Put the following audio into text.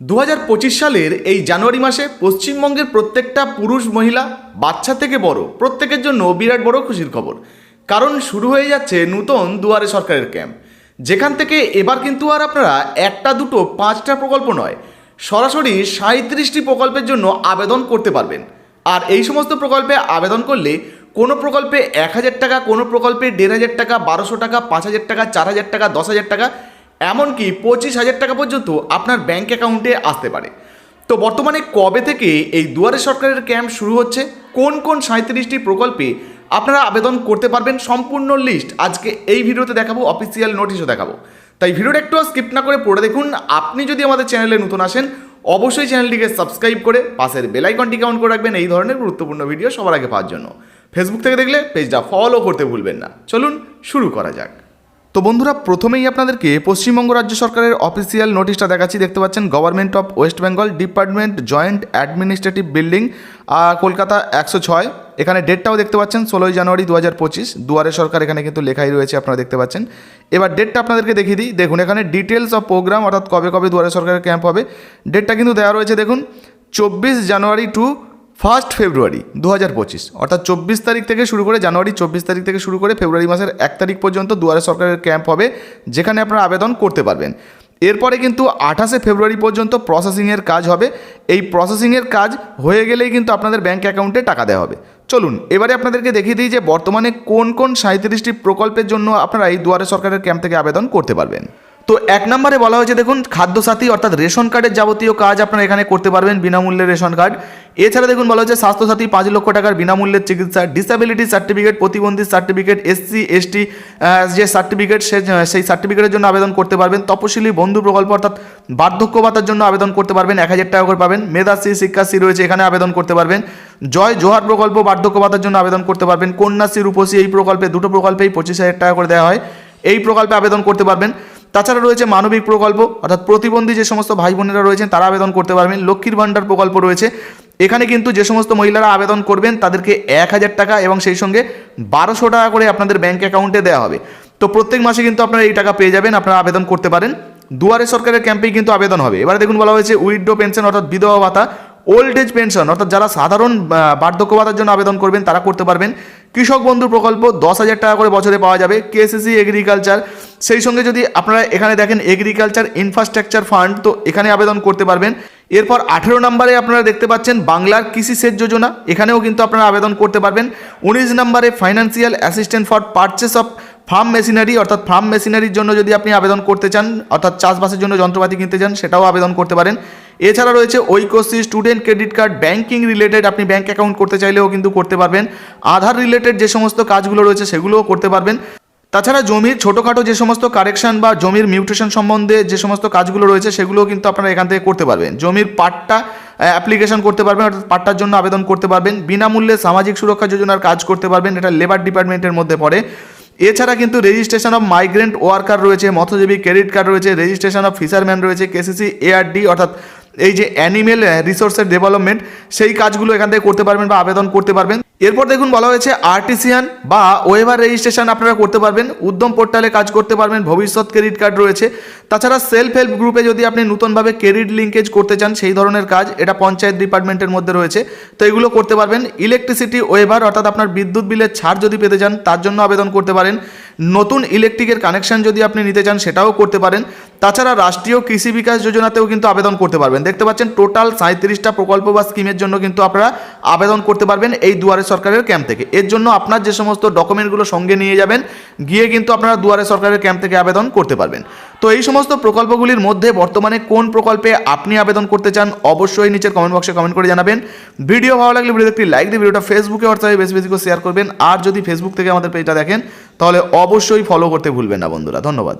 দু হাজার পঁচিশ সালের এই জানুয়ারি মাসে পশ্চিমবঙ্গের প্রত্যেকটা পুরুষ মহিলা, বাচ্চা থেকে বড়, প্রত্যেকের জন্য বিরাট বড় খুশির খবর। কারণ শুরু হয়ে যাচ্ছে নূতন দুয়ারে সরকারের ক্যাম্প। যেখান থেকে এবার কিন্তু আর আপনারা একটা দুটো পাঁচটা প্রকল্প নয়, সরাসরি সাঁত্রিশটি প্রকল্পের জন্য আবেদন করতে পারবেন। আর এই সমস্ত প্রকল্পে আবেদন করলে কোনো প্রকল্পে এক হাজার টাকা, কোনো প্রকল্পে দেড় হাজার টাকা, বারোশো টাকা, পাঁচ হাজার টাকা, চার হাজার টাকা, দশ হাজার টাকা এমনকি পঁচিশ হাজার টাকা পর্যন্ত আপনার ব্যাঙ্ক অ্যাকাউন্টে আসতে পারে। তো বর্তমানে কবে থেকে এই দুয়ারে সরকারের ক্যাম্প শুরু হচ্ছে? কোন কোন সাঁত্রিশটি প্রকল্পে আপনারা আবেদন করতে পারবেন? সম্পূর্ণ লিস্ট আজকে এই ভিডিওতে দেখাবো অফিসিয়াল নোটিশও দেখাবো। তাই ভিডিওটা একটু স্কিপ না করে পড়ে দেখুন। আপনি যদি আমাদের চ্যানেলে নতুন আসেন, অবশ্যই চ্যানেলটিকে সাবস্ক্রাইব করে পাশের বেলাইকনটি কাউন্ট করে রাখবেন। এই ধরনের গুরুত্বপূর্ণ ভিডিও সবার আগে পাওয়ার জন্য। ফেসবুক থেকে দেখলে পেজটা ফলো করতে ভুলবেন না। চলুন শুরু করা যাক। তো বন্ধুরা, প্রথমেই আপনাদেরকে পশ্চিমবঙ্গ রাজ্য সরকারের অফিসিয়াল নোটিশটা দেখাচ্ছি। দেখতে পাচ্ছেন government of West Bengal department joint administrative building Kolkata একশো ছয়। এখানে ডেটটাও দেখতে পাচ্ছেন, ষোলোই জানুয়ারি দু হাজার পঁচিশ। দুয়ারে সরকার এখানে কিন্তু লেখাই রয়েছে, আপনারা দেখতে পাচ্ছেন। এবার ডেটটা আপনাদেরকে দেখিয়ে দিই। দেখুন, এখানে ডিটেলস অফ প্রোগ্রাম অর্থাৎ কবে কবে দুয়ারে সরকারের ক্যাম্প হবে ডেটটা কিন্তু দেওয়া রয়েছে, দেখুন, চব্বিশ জানুয়ারি টু ফার্স্ট ফেব্রুয়ারি দু হাজার পঁচিশ, অর্থাৎ চব্বিশ তারিখ থেকে শুরু করে জানুয়ারি চব্বিশ তারিখ থেকে শুরু করে ফেব্রুয়ারি মাসের এক তারিখ পর্যন্ত দুয়ারে সরকারের ক্যাম্প হবে, যেখানে আপনারা আবেদন করতে পারবেন। এরপরে কিন্তু আঠাশে ফেব্রুয়ারি পর্যন্ত প্রসেসিংয়ের কাজ হবে। এই প্রসেসিংয়ের কাজ হয়ে গেলেই কিন্তু আপনাদের ব্যাঙ্ক অ্যাকাউন্টে টাকা দেওয়া হবে। চলুন, এবারে আপনাদেরকে দেখিয়ে দিই যে বর্তমানে কোন কোন সাঁত্রিশটি প্রকল্পের জন্য আপনারা এই দুয়ারে সরকারের ক্যাম্প থেকে আবেদন করতে পারবেন। তো এক নম্বরে বলা হয়েছে, দেখুন, খাদ্যসাথী অর্থাৎ রেশন কার্ডের যাবতীয় কাজ আপনারা এখানে করতে পারবেন বিনামূল্যে রেশন কার্ড। এছাড়া দেখুন, বলা হয়েছে, স্বাস্থ্যসাথী পাঁচ লক্ষ টাকার বিনামূল্যের চিকিৎসা ডিসাবিলিটি সার্টিফিকেট প্রতিবন্ধী সার্টিফিকেট এসসি এসটি যে সার্টিফিকেট সে, সেই সার্টিফিকেটের জন্য আবেদন করতে পারবেন। তপশিলি বন্ধু প্রকল্প অর্থাৎ বার্ধক্য ভাতার জন্য আবেদন করতে পারবেন, এক হাজার টাকা করে পাবেন। মেধাশ্রী শিক্ষাশ্রী রয়েছে, এখানে আবেদন করতে পারবেন। জয় জোহার প্রকল্প বার্ধক্য ভাতার জন্য আবেদন করতে পারবেন। কন্যাশ্রী রূপশ্রী এই প্রকল্পে, দুটো প্রকল্পেই পঁচিশ হাজার টাকা করে দেওয়া হয়। এই প্রকল্পে আবেদন করতে পারবেন। তাছাড়া রয়েছে মানবিক প্রকল্প, অর্থাৎ প্রতিবন্ধী যে সমস্ত ভাই বোনেরা রয়েছেন তারা আবেদন করতে পারবেন। লক্ষ্মীর ভাণ্ডার প্রকল্প রয়েছে। এখানে কিন্তু যে সমস্ত মহিলারা আবেদন করবেন তাদেরকে এক হাজার টাকা এবং সেই সঙ্গে বারোশো টাকা করে আপনাদের ব্যাঙ্ক অ্যাকাউন্টে দেওয়া হবে। তো প্রত্যেক মাসে কিন্তু আপনারা এই টাকা পেয়ে যাবেন, আপনারা আবেদন করতে পারেন। দুয়ারে সরকারের ক্যাম্পেই কিন্তু আবেদন হবে। এবারে দেখুন বলা হয়েছে উইডো পেনশন অর্থাৎ বিধবা ভাতা, ওল্ড এজ পেনশন, অর্থাৎ যারা সাধারণ বার্ধক্য ভাতার জন্য আবেদন করবেন তারা করতে পারবেন। কৃষক বন্ধু প্রকল্প দশ হাজার টাকা করে বছরে পাওয়া যাবে। কেসিসি, এগ্রিকালচার সেই সঙ্গে যদি আপনারা এখানে দেখেন এগ্রিকালচার ইনফ্রাস্ট্রাকচার ফান্ড তো এখানে আবেদন করতে পারবেন। এরপর আঠেরো নম্বরে আপনারা দেখতে পাচ্ছেন বাংলার কৃষি সেচ যোজনা, এখানেও কিন্তু আপনারা আবেদন করতে পারবেন। উনিশ নম্বরে financial assistant for purchase of farm machinery অর্থাৎ ফার্ম মেশিনারির জন্য যদি আপনি আবেদন করতে চান, অর্থাৎ চাষবাসের জন্য যন্ত্রপাতি কিনতে চান, সেটাও আবেদন করতে পারেন। এছাড়া রয়েছে ঐকসি student credit card banking related আপনি ব্যাঙ্ক অ্যাকাউন্ট করতে চাইলেও কিন্তু করতে পারবেন। আধার রিলেটেড যে সমস্ত কাজগুলো রয়েছে সেগুলোও করতে পারবেন। তাছাড়া জমির ছোটোখাটো যে সমস্ত কারেকশন বা জমির মিউটেশন সম্বন্ধে যে সমস্ত কাজগুলো রয়েছে, সেগুলোও কিন্তু আপনারা এখান থেকে করতে পারবেন। জমির পাট্টা অ্যাপ্লিকেশন করতে পারবেন, অর্থাৎ পাট্টার জন্য আবেদন করতে পারবেন। বিনামূল্যে সামাজিক সুরক্ষা যোজনার কাজ করতে পারবেন, এটা লেবার ডিপার্টমেন্টের মধ্যে পড়ে। এছাড়া কিন্তু রেজিস্ট্রেশন অফ মাইগ্রেন্ট ওয়ার্কার রয়েছে, মৎস্যজীবী ক্রেডিট কার্ড রয়েছে রেজিস্ট্রেশন অফ ফিশারম্যান রয়েছে কেসিসি এআরডি অর্থাৎ এই যে অ্যানিমেল রিসোর্সের ডেভেলপমেন্ট সেই কাজগুলো এখান থেকে করতে পারবেন বা আবেদন করতে পারবেন। এরপর দেখুন বলা হয়েছে আর্টিসিয়ান বা ওয়েভার রেজিস্ট্রেশন আপনারা করতে পারবেন। উদ্যম পোর্টালে কাজ করতে পারবেন, ভবিষ্যৎ ক্রেডিট কার্ড রয়েছে। তাছাড়া সেলফ হেল্প গ্রুপে যদি আপনি নতুনভাবে ক্রেডিট লিঙ্কেজ করতে চান, সেই ধরনের কাজ এটা পঞ্চায়েত ডিপার্টমেন্টের মধ্যে রয়েছে। তো এগুলো করতে পারবেন। ইলেকট্রিসিটি ওয়েভার অর্থাৎ আপনার বিদ্যুৎ বিলের ছাড় যদি পেতে চান, তার জন্য আবেদন করতে পারেন। নতুন ইলেকট্রিকের কানেকশন যদি আপনি নিতে চান, সেটাও করতে পারেন। তাছাড়া রাষ্ট্রীয় কৃষি বিকাশ যোজনাতেও কিন্তু আবেদন করতে পারবেন। দেখতে পাচ্ছেন টোটাল সাঁত্রিশটা প্রকল্প বা স্কিমের জন্য কিন্তু আপনারা আবেদন করতে পারবেন এই দুয়ারে সরকারের ক্যাম্প থেকে। এর জন্য আপনার যে সমস্ত ডকুমেন্টগুলো সঙ্গে নিয়ে যাবেন, গিয়ে কিন্তু আপনারা দুয়ারে সরকারের ক্যাম্প থেকে আবেদন করতে পারবেন। তো এই সমস্ত প্রকল্পগুলির মধ্যে বর্তমানে কোন প্রকল্পে আপনি আবেদন করতে চান, অবশ্যই নিচের কমেন্ট বক্সে কমেন্ট করে জানাবেন। ভিডিও ভালো লাগলে ভিডিও একটি লাইক দিয়ে ভিডিওটা ফেসবুকে হোয়াটসঅ্যাপে বেশি বেশি করে শেয়ার করবেন। আর যদি ফেসবুক থেকে আমাদের পেজটা দেখেন তাহলে অবশ্যই ফলো করতে ভুলবেন না বন্ধুরা ধন্যবাদ।